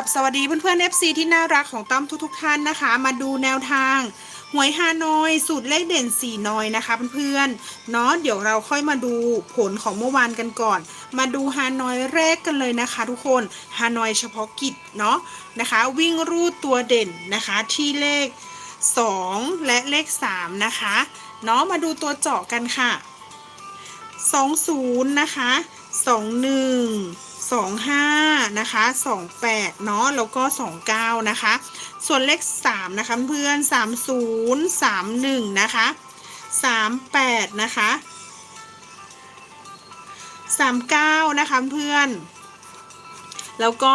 กราบสวัสดีเพื่อนๆ FC ที่น่ารักของต้อมทุกๆท่านนะคะ มาดูแนวทางหวยฮานอยสูตรเลขเด่น4นอยนะคะเพื่อนๆเนาะเดี๋ยวเราค่อยมาดูผลของเมื่อวานกันก่อน มาดูฮานอยแรกกันเลยนะคะ ทุกคนฮานอยเฉพาะกิจเนาะนะคะ วิ่งรูดตัวเด่นนะคะที่เลข 2 และเลข 3 นะคะเนาะมาดูตัวเจาะกันค่ะ 20 นะคะ 21 25 นะคะ 28 เนาะแล้วก็ 29 นะคะ ส่วนเลข 3 นะคะเพื่อน 30 31 นะคะ 38 นะคะ 39 นะคะเพื่อน แล้วก็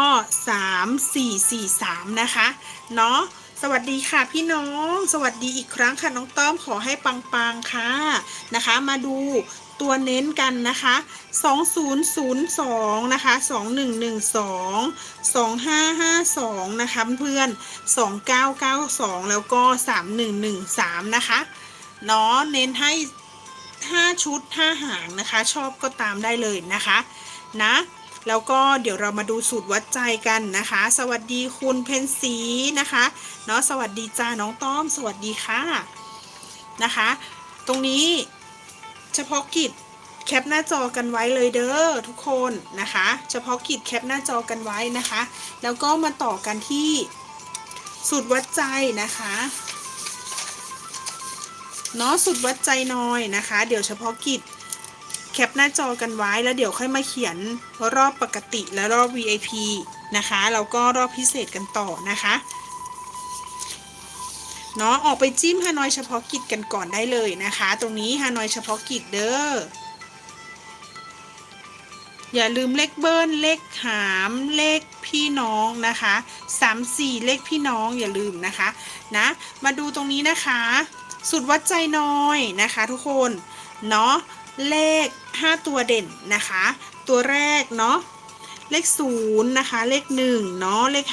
3 4 4 3 นะคะ เนาะ สวัสดีค่ะพี่น้อง สวัสดีอีกครั้งค่ะน้องต้อมขอให้ปังๆค่ะนะคะ มาดูตัวเน้นกันนะคะ 2002 นะคะ 2112 2552 นะคะเพื่อน2992 แล้วก็ 3113 นะคะเนาะเน้นให้ 5 ชุด 5 หางนะคะ ชอบก็ตามได้เลยนะคะ นะ แล้วก็เดี๋ยวเรามาดูสูตรวัดใจกันนะคะ สวัสดีคุณเพนสีนะคะเนาะสวัสดีจ้าน้องต้อม สวัสดีค่ะนะคะ ตรงนี้เฉพาะกิจแคปหน้าจอกันไว้เลยเด้อทุกคนนะคะ เฉพาะกิจแคปหน้าจอกันไว้นะคะ แล้วก็มาต่อกันที่สูตรวัดใจนะคะเนาะสูตรวัดใจน่อยนะคะ เดี๋ยวเฉพาะกิจ แคปหน้าจอกันไว้แล้วเดี๋ยวค่อยมาเขียนรอบปกติและรอบ VIP นะคะแล้วก็รอบพิเศษกันต่อนะคะเนาะออกไปจิ้มฮานอยเฉพาะกิจกันก่อนได้เลยนะคะ ตรงนี้ฮานอยเฉพาะกิจเด้ออย่าลืมเลขเบิ้ลเลขหามเลขพี่น้องนะคะ3 4เลขพี่น้องอย่าลืมนะคะนะมาดูตรงนี้นะคะ สุดวัดใจน้อยนะคะ ทุกคนเนาะ เลข 5 ตัวเด่นนะคะ ตัวแรกเนาะเลข0นะคะ เลข1เนาะเลข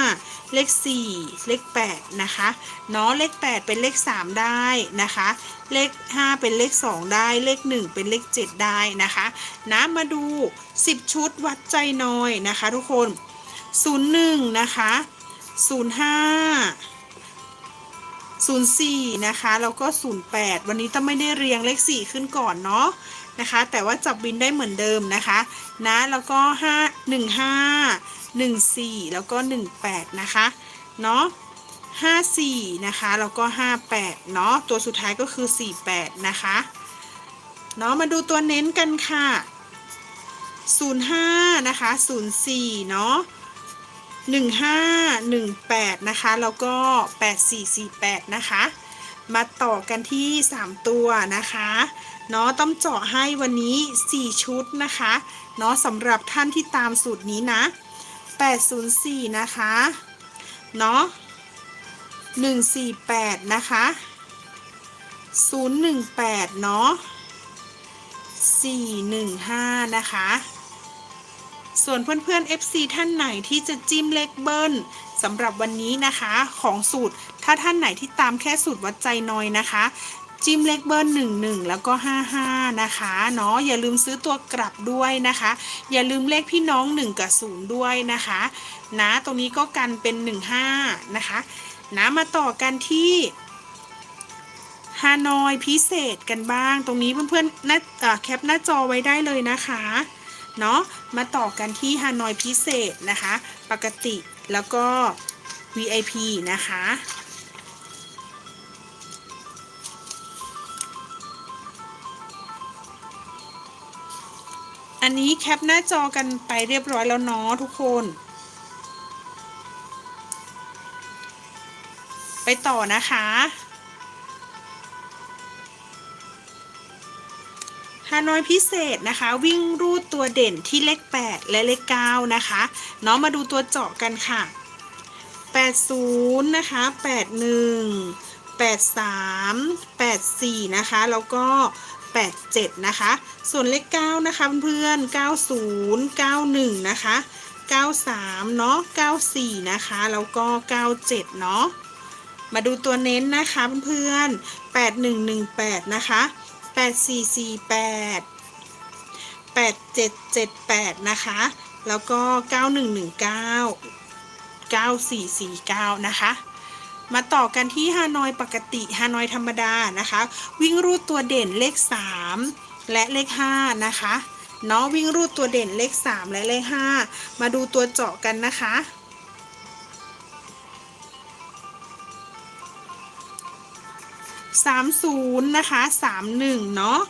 5 เลข 4 เลข 8 นะคะเนาะเลข 8 เป็นเลข 3 ได้นะคะ เลข 5 เป็นเลข 2 ได้ เลข 1 เป็นเลข 7 ได้นะคะนะมาดู 10 ชุดวัดใจน้อยนะคะ ทุกคน 01 นะคะ 05 04 นะคะ แล้วก็ 08 วันนี้ต้องไม่ได้เรียงเลข 4 ขึ้นก่อนเนาะนะคะ แต่ว่าจับบินได้เหมือนเดิมนะคะนะแล้วก็ 5 15 14 แล้วก็ 18 นะคะเนาะ54 นะคะ แล้วก็ 58 เนาะตัวสุดท้ายก็คือ 48 นะคะเนาะมาดูตัวเน้นกันค่ะ 05 นะคะ 04 เนาะ 1518 นะคะ แล้วก็ 8448 นะคะ มาต่อกันที่ 3 ตัวนะคะเนาะต้องเจาะให้วันนี้ 4 ชุดนะคะเนาะสำหรับท่านที่ตามสูตรนี้นะ 804 นะคะเนาะ148 นะคะ 018 เนาะ415 นะคะ ส่วนเพื่อนๆ FC ท่านไหนที่จะจิ้มเลขเบิ้ลสำหรับวันนี้นะคะของสูตร ถ้าท่านไหนที่ตามแค่สูตรวัดใจน้อยนะคะ จิ้มเลขเบิ้ล11 แล้วก็ 55 นะคะเนาะอย่าลืมซื้อตัวกลับด้วยนะคะ อย่าลืมเลขพี่น้อง 1 กับ 0 ด้วยนะคะ นะตรงนี้ก็กันเป็น 15 นะคะ นะมาต่อกันที่ฮานอยพิเศษกันบ้าง ตรงนี้เพื่อนๆน้าอ่าแคปหน้าจอไว้ได้เลยนะคะ เนาะมาต่อกันที่ฮานอยพิเศษนะคะ ปกติแล้วก็ VIP นะคะอันนี้แคปหน้าจอกันไปเรียบร้อยแล้วเนาะทุกคน ไปต่อนะคะ ฮานอยพิเศษนะคะ วิ่งรูดตัวเด่นที่เลข 8 และเลข 9 นะคะเนาะมาดูตัวเจาะกันค่ะ 80 นะคะ 81 83 84 นะคะ แล้วก็ 87 นะคะ ส่วนเลข 9 นะคะเพื่อน90 91 นะคะ 93 เนาะ94 นะคะ แล้วก็ 97 เนาะมาดูตัวเน้นนะคะเพื่อนๆ8118 นะคะ 8448 8778 นะคะ แล้วก็ 9119 9449 นะคะ มาต่อกันที่ฮานอยปกติฮานอยธรรมดานะคะ วิ่งรูดตัวเด่นเลข 3 และเลข 5 นะคะเนาะวิ่งรูดตัวเด่นเลข 3 และเลข 5 มาดูตัวเจาะกันนะคะ 30นะคะ31เนาะ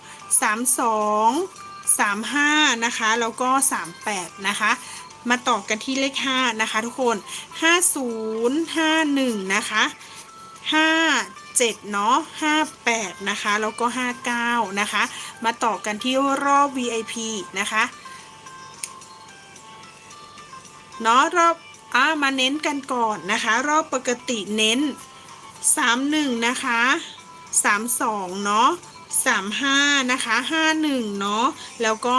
32 35นะคะ แล้วก็38นะคะ มาต่อกันที่เลข5นะคะ ทุกคน50 51นะคะ57เนาะ58นะคะ แล้วก็59นะคะ มาต่อกันที่รอบ VIP นะคะเนาะรอบอ่ามาเน้นกันก่อนนะคะ รอบปกติเน้น 31 นะคะ 32เนาะ35นะคะ51เนาะแล้วก็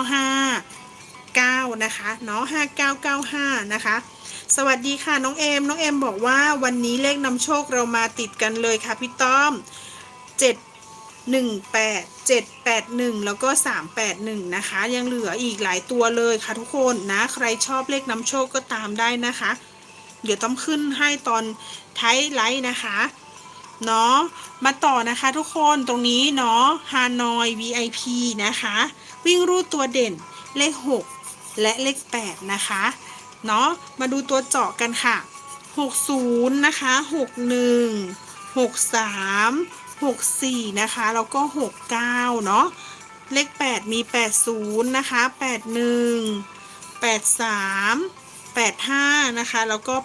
59นะคะเนาะ5995นะคะสวัสดีค่ะน้องเอมน้องเอมบอกว่าวันนี้เลขนำโชคเรามาติดกันเลยค่ะพี่ต้อม7 1 8 7 8 1แล้วก็381นะคะ ยังเหลืออีกหลายตัวเลยค่ะทุกคนนะ ใครชอบเลขนำโชคก็ตามได้นะคะ เดี๋ยวต้องขึ้นให้ตอนท้ายไลฟ์นะคะ เนาะมาต่อนะคะทุกคนตรงนี้เนาะฮานอย VIP นะคะ วิ่งรูดตัวเด่นเลข 6 และเลข 8 นะคะเนาะมาดูตัวเจาะกันค่ะ 60 นะคะ 61 63 64 นะคะ แล้วก็ 69 เนาะเลข 8 มี 80 นะคะ 81 83 85 นะคะ แล้วก็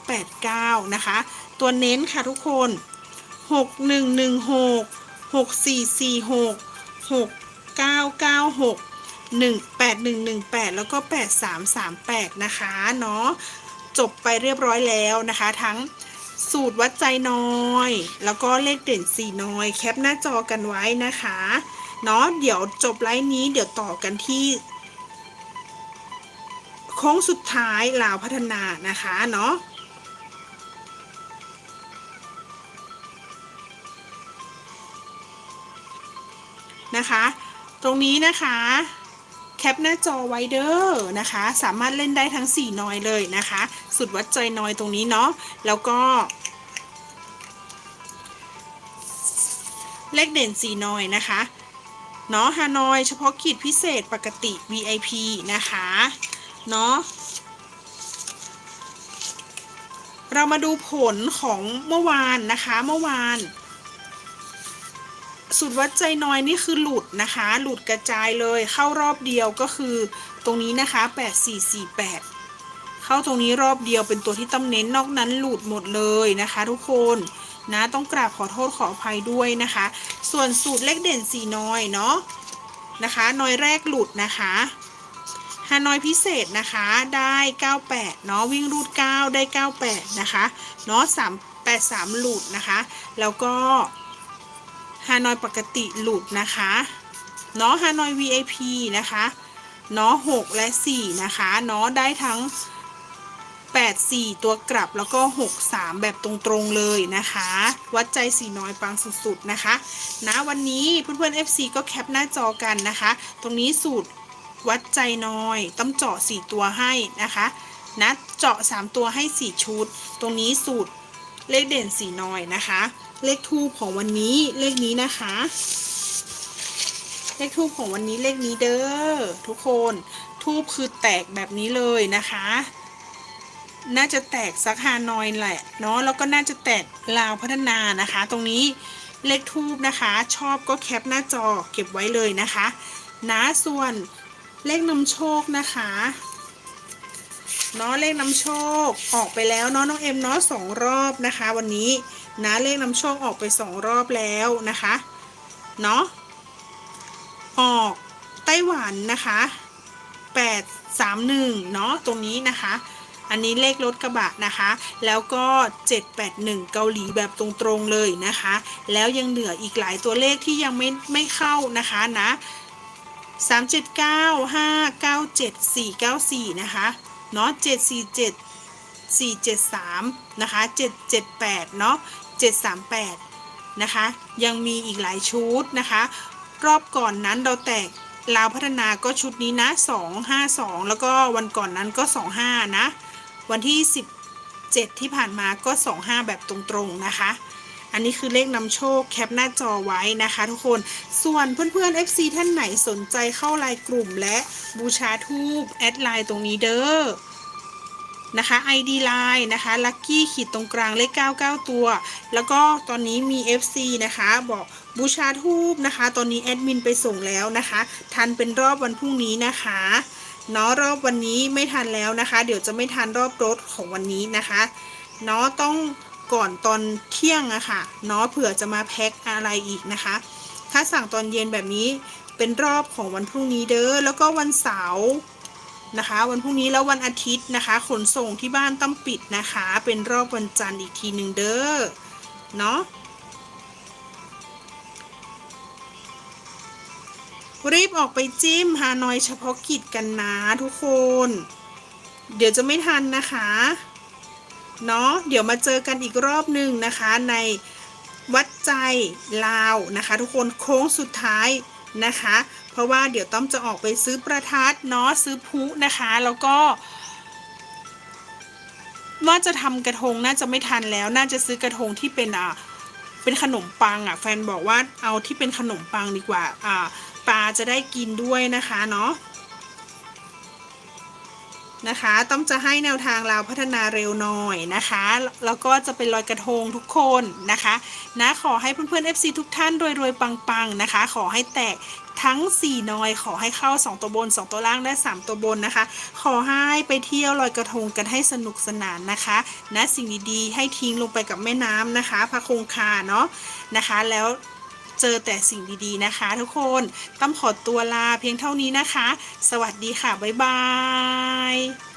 89 นะคะ ตัวเน้นค่ะทุกคน 6116 6446 6996 18118แล้วก็8338นะคะเนาะจบไปเรียบร้อยแล้วนะคะ ทั้งสูตรวัดใจน้อย แล้วก็เลขเด่น4น้อย แคปหน้าจอกันไว้นะคะเนาะเดี๋ยวจบไลฟ์นี้เดี๋ยวต่อกันที่โค้งสุดท้ายลาวพัฒนานะคะเนาะ นะคะ ตรงนี้นะคะแคปหน้าจอไวเด้อนะคะ สามารถเล่นได้ทั้ง 4 นอยเลยนะคะ สุดวัดใจนอยตรงนี้เนาะแล้วก็ เลขเด่น 4 นอยนะคะเนาะฮานอยเฉพาะกิจพิเศษปกติ VIP นะคะเนาะเรามาดูผลของเมื่อวานนะคะเมื่อวาน สุดวัดใจน้อยนี่คือหลุดนะคะ หลุดกระจายเลยเข้ารอบเดียวก็คือตรงนี้นะคะ 8448 เข้าตรงนี้รอบเดียวเป็นตัวที่ต้องเน้นนอกนั้นหลุดหมดเลยนะคะ ทุกคนนะต้องกราบขอโทษขออภัยด้วยนะคะ ส่วนสูตรเลขเด่น4น้อยเนาะนะคะน้อยแรกหลุดนะคะฮานอยพิเศษนะคะได้ 98 เนาะวิ่งรูด 9 ได้ 98 นะคะเนาะ383 หลุดนะคะ แล้วก็ ฮานอยปกติหลุดนะคะเนาะฮานอย VIP นะคะเนาะ6และ4นะคะเนาะได้ทั้ง8 4ตัวกลับแล้วก็6 3แบบตรงๆเลยนะคะ วัดใจสีน้อยปังสุดๆนะคะนะวันนี้เพื่อนๆ FC ก็แคปหน้าจอกันนะคะ ตรงนี้สูตรวัดใจน้อยต้องเจาะ4ตัวให้นะคะนะเจาะ3ตัวให้4ชุด ตรงนี้สูตรเลขเด่นสีน้อยนะคะ เลขทูปของวันนี้เลขนี้นะคะ เลขทูปของวันนี้เลขนี้เด้อทุกคนทูปคือแตกแบบนี้เลยนะคะ น่าจะแตกซักฮานอยแหละเนาะแล้วก็น่าจะแตกลาวพัฒนานะคะ ตรงนี้เลขทูบนะคะ ชอบก็แคปหน้าจอเก็บไว้เลยนะคะนะส่วนเลขนำโชคนะคะ เนาะเลขนำโชคออกไปแล้วเนาะน้องเอ็มเนาะสองรอบนะคะ วันนี้นะเลขนำโชคออกไปสองรอบแล้วนะคะเนาะออกไต้หวันนะคะ831เนาะตรงนี้นะคะอันนี้เลขรถกระบะนะคะ แล้วก็ 781 เกาหลีแบบตรงๆเลยนะคะ แล้วยังเหลืออีกหลายตัวเลขที่ยังไม่ไม่เข้านะคะนะ 379 597 494 นะคะ เนาะ747 473นะคะ778เนาะ738นะคะยังมีอีกหลายชุดนะคะ รอบก่อนนั้นเราแตกลาวพัฒนาก็ชุดนี้นะ 252 แล้วก็วันก่อนนั้นก็ 25 นะ วันที่7ที่ผ่านมาก็ 25 แบบตรงๆนะคะ อันนี้คือเลขนำโชคแคปหน้าจอไว้นะคะทุกคน ส่วนเพื่อนๆ FC ท่านไหนสนใจเข้าไลน์กลุ่มและบูชาทูบแอดไลน์ตรงนี้เด้อนะคะ ID Line นะคะ Lucky ขีดตรงกลางเลข 99 ตัว แล้วก็ตอนนี้มี FC นะคะ บอกบูชาทูบนะคะ ตอนนี้แอดมินไปส่งแล้วนะคะ ทันเป็นรอบวันพรุ่งนี้นะคะเนาะรอบวันนี้ไม่ทันแล้วนะคะ เดี๋ยวจะไม่ทันรอบรถของวันนี้นะคะเนาะต้อง ก่อนตอนเที่ยงอะค่ะเนาะเผื่อจะมาแพ็คอะไรอีกนะคะ ถ้าสั่งตอนเย็นแบบนี้เป็นรอบของวันพรุ่งนี้เด้อแล้วก็วันเสาร์นะคะ วันพรุ่งนี้แล้ววันอาทิตย์นะคะ ขนส่งที่บ้านต้องปิดนะคะ เป็นรอบวันจันทร์อีกทีหนึ่งเด้อเนาะรีบออกไปจิ้มฮานอยเฉพาะกิจกันนะทุกคน เดี๋ยวจะไม่ทันนะคะ เนาะเดี๋ยวมาเจอกันอีกรอบหนึ่งนะคะในวัดใจลาวนะคะ ทุกคนโค้งสุดท้ายนะคะ เพราะว่าเดี๋ยวต้อมจะออกไปซื้อประทัดเนาะซื้อพุนะคะ แล้วก็ว่าจะทำกระทงน่าจะไม่ทันแล้ว น่าจะซื้อกระทงที่เป็นอ่าเป็นขนมปังอะแฟนบอกว่าเอาที่เป็นขนมปังดีกว่าอ่าปลาจะได้กินด้วยนะคะเนาะ นะคะ ต้องจะให้แนวทางเราพัฒนาเร็วหน่อยนะคะ แล้วก็จะเป็นลอยกระทงทุกคนนะคะนะขอให้เพื่อนๆ FC ทุกท่านรวยๆ ปังๆ นะคะ ขอให้แตกทั้ง 4 นอยขอให้เข้า 2 ตัวบน 2 ตัวล่างและ 3 ตัวบนนะคะ ขอให้ไปเที่ยวลอยกระทงกันให้สนุกสนานนะคะนะสิ่งดีๆ ให้ทิ้งลงไปกับแม่น้ำนะคะพระคงคาเนาะนะคะแล้ว เจอแต่สิ่งดีๆนะคะ ทุกคนต้องขอตัวลาเพียงเท่านี้นะคะ สวัสดีค่ะ บ๊ายบาย